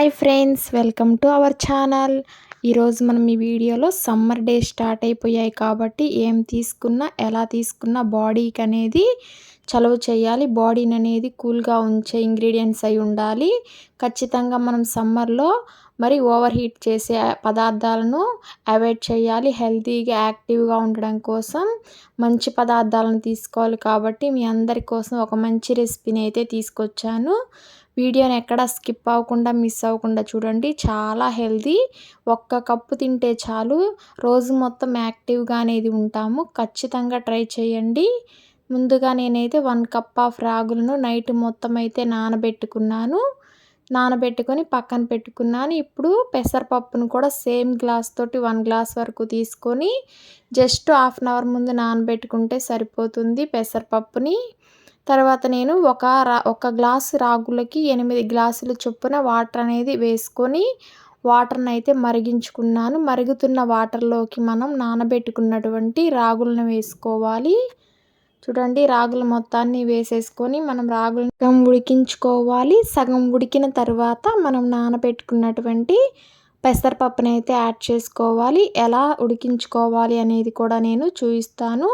Hi friends welcome to our channel. ఈరోజు మనం ఈ వీడియోలో సమ్మర్ డే స్టార్ట్ అయిపోయాయి కాబట్టి ఏం తీసుకున్నా ఎలా తీసుకున్నా బాడీకి అనేది చలవ చేయాలి. బాడీని అనేది కూల్గా ఉంచే ఇంగ్రీడియంట్స్ అయి ఉండాలి. ఖచ్చితంగా మనం సమ్మర్లో మరి ఓవర్ హీట్ చేసే పదార్థాలను అవాయిడ్ చేయాలి. హెల్తీగా యాక్టివ్గా ఉండడం కోసం మంచి పదార్థాలను తీసుకోవాలి కాబట్టి మీ అందరి కోసం ఒక మంచి రెసిపీని అయితే తీసుకొచ్చాను. వీడియోని ఎక్కడ స్కిప్ అవ్వకుండా మిస్ అవ్వకుండా చూడండి. చాలా హెల్దీ ఒక్క కప్పు తింటే చాలు. రోజు మొత్తం యాక్టివ్గా అనేది ఉంటాము. ఖచ్చితంగా ట్రై చేయండి. ముందుగా నేనైతే వన్ కప్ ఆఫ్ రాగులను నైట్ మొత్తం అయితే నానబెట్టుకున్నాను. నానబెట్టుకొని పక్కన పెట్టుకున్నాను. ఇప్పుడు పెసరపప్పును కూడా సేమ్ గ్లాస్ తోటి వన్ గ్లాస్ వరకు తీసుకొని జస్ట్ హాఫ్ అన్ అవర్ ముందు నానబెట్టుకుంటే సరిపోతుంది పెసరపప్పుని. తర్వాత నేను ఒక రా ఒక గ్లాసు రాగులకి ఎనిమిది గ్లాసుల చొప్పున వాటర్ అనేది వేసుకొని వాటర్ని అయితే మరిగించుకున్నాను. మరుగుతున్న వాటర్లోకి మనం నానబెట్టుకున్నటువంటి రాగులను వేసుకోవాలి. చూడండి రాగుల మొత్తాన్ని వేసేసుకొని మనం రాగులను సగం ఉడికించుకోవాలి. సగం ఉడికిన తర్వాత మనం నానబెట్టుకున్నటువంటి పెసరపప్పుని అయితే యాడ్ చేసుకోవాలి. ఎలా ఉడికించుకోవాలి అనేది కూడా నేను చూపిస్తాను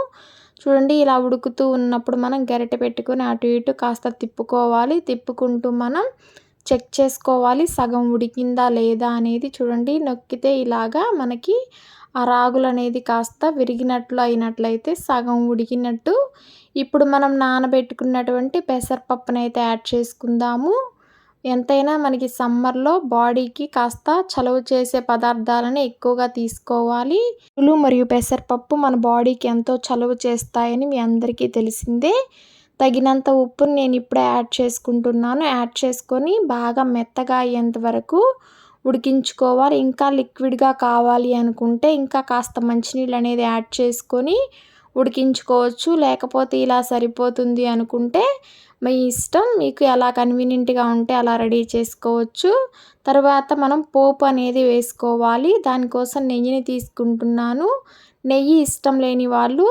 చూడండి ఇలా ఉడుకుతూ ఉన్నప్పుడు మనం గరిటె పెట్టుకొని అటు ఇటు కాస్త తిప్పుకోవాలి. తిప్పుకుంటూ మనం చెక్ చేసుకోవాలి సగం ఉడికిందా లేదా అనేది చూడండి. నొక్కితే ఇలాగా మనకి ఆ రాగులు అనేది కాస్త విరిగినట్లు అయినట్లయితే సగం ఉడికినట్టు. ఇప్పుడు మనం నానబెట్టుకున్నటువంటి పెసరపప్పునైతే యాడ్ చేసుకుందాము. ఎంతైనా మనకి సమ్మర్లో బాడీకి కాస్త చలవ చేసే పదార్థాలని ఎక్కువగా తీసుకోవాలి. పులు మరియు పెసరపప్పు మన బాడీకి ఎంతో చలవ చేస్తాయని మీ అందరికీ తెలిసిందే. తగినంత ఉప్పుని నేను ఇప్పుడే యాడ్ చేసుకుంటున్నాను. యాడ్ చేసుకొని బాగా మెత్తగా అయ్యేంత వరకు ఉడికించుకోవాలి. ఇంకా లిక్విడ్గా కావాలి అనుకుంటే ఇంకా కాస్త మంచినీళ్ళు అనేది యాడ్ చేసుకొని ఉడికించుకోవచ్చు. లేకపోతే ఇలా సరిపోతుంది అనుకుంటే మీ ఇష్టం మీకు ఎలా కన్వీనియంట్గా ఉంటే అలా రెడీ చేసుకోవచ్చు. తర్వాత మనం పోపు అనేది వేసుకోవాలి. దానికోసం నెయ్యిని తీసుకుంటున్నాను. నెయ్యి ఇష్టం లేని వాళ్ళు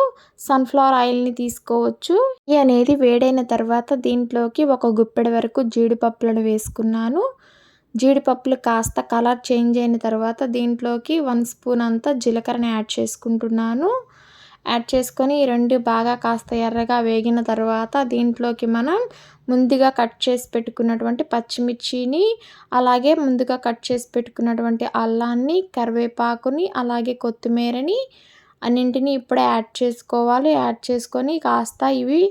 సన్ఫ్లవర్ ఆయిల్ని తీసుకోవచ్చు. నెయ్యి అనేది వేడైన తర్వాత దీంట్లోకి ఒక గుప్పెడ వరకు జీడిపప్పులను వేసుకున్నాను. జీడిపప్పులు కాస్త కలర్ చేంజ్ అయిన తర్వాత దీంట్లోకి వన్ స్పూన్ అంతా జీలకర్రని యాడ్ చేసుకుంటున్నాను. యాడ్ చేసుకొని రెండు బాగా కాస్త ఎర్రగా వేగిన తర్వాత దీంట్లోకి మనం ముందుగా కట్ చేసి పెట్టుకున్నటువంటి పచ్చిమిర్చిని అలాగే ముందుగా కట్ చేసి పెట్టుకున్నటువంటి అల్లాన్ని కరివేపాకుని అలాగే కొత్తిమీరని అన్నింటినీ ఇప్పుడే యాడ్ చేసుకోవాలి. యాడ్ చేసుకొని కాస్త ఇవి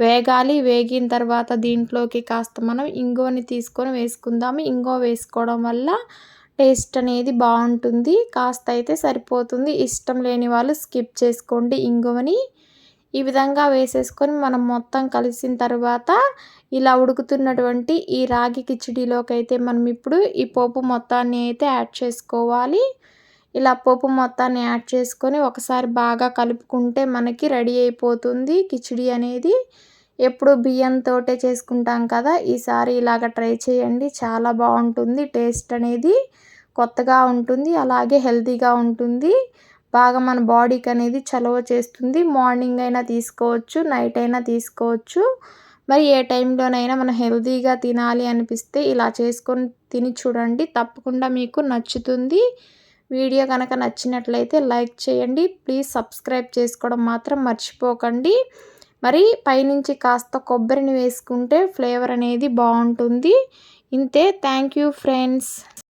వేగాలి. వేగిన తర్వాత దీంట్లోకి కాస్త మనం ఇంగువని తీసుకొని వేసుకుందాము. ఇంగువ వేసుకోవడం వల్ల టేస్ట్ అనేది బాగుంటుంది. కాస్త అయితే సరిపోతుంది. ఇష్టం లేని వాళ్ళు స్కిప్ చేసుకోండి ఇంగువని. ఈ విధంగా వేసేసుకొని మనం మొత్తం కలిసిన తర్వాత ఇలా ఉడుకుతున్నటువంటి ఈ రాగి కిచిడీలోకి అయితే మనం ఇప్పుడు ఈ పోపు మొత్తాన్ని అయితే యాడ్ చేసుకోవాలి. ఇలా పోపు మొత్తాన్ని యాడ్ చేసుకొని ఒకసారి బాగా కలుపుకుంటే మనకి రెడీ అయిపోతుంది కిచిడి అనేది. ఎప్పుడు బియ్యంతో చేసుకుంటాం కదా ఈసారి ఇలాగ ట్రై చేయండి. చాలా బాగుంటుంది టేస్ట్ అనేది కొత్తగా ఉంటుంది అలాగే హెల్తీగా ఉంటుంది. బాగా మన బాడీకి అనేది చలవ చేస్తుంది. మార్నింగ్ అయినా తీసుకోవచ్చు నైట్ అయినా తీసుకోవచ్చు. మరి ఏ టైంలోనైనా మనం హెల్తీగా తినాలి అనిపిస్తే ఇలా చేసుకొని తిని చూడండి. తప్పకుండా మీకు నచ్చుతుంది. వీడియో కనుక నచ్చినట్లయితే లైక్ చేయండి. ప్లీజ్ సబ్స్క్రైబ్ చేసుకోవడం మాత్రం మర్చిపోకండి. మరి పైనుంచి కాస్త కొబ్బరిని వేసుకుంటే ఫ్లేవర్ అనేది బాగుంటుంది. ఇంతే. Thank you friends.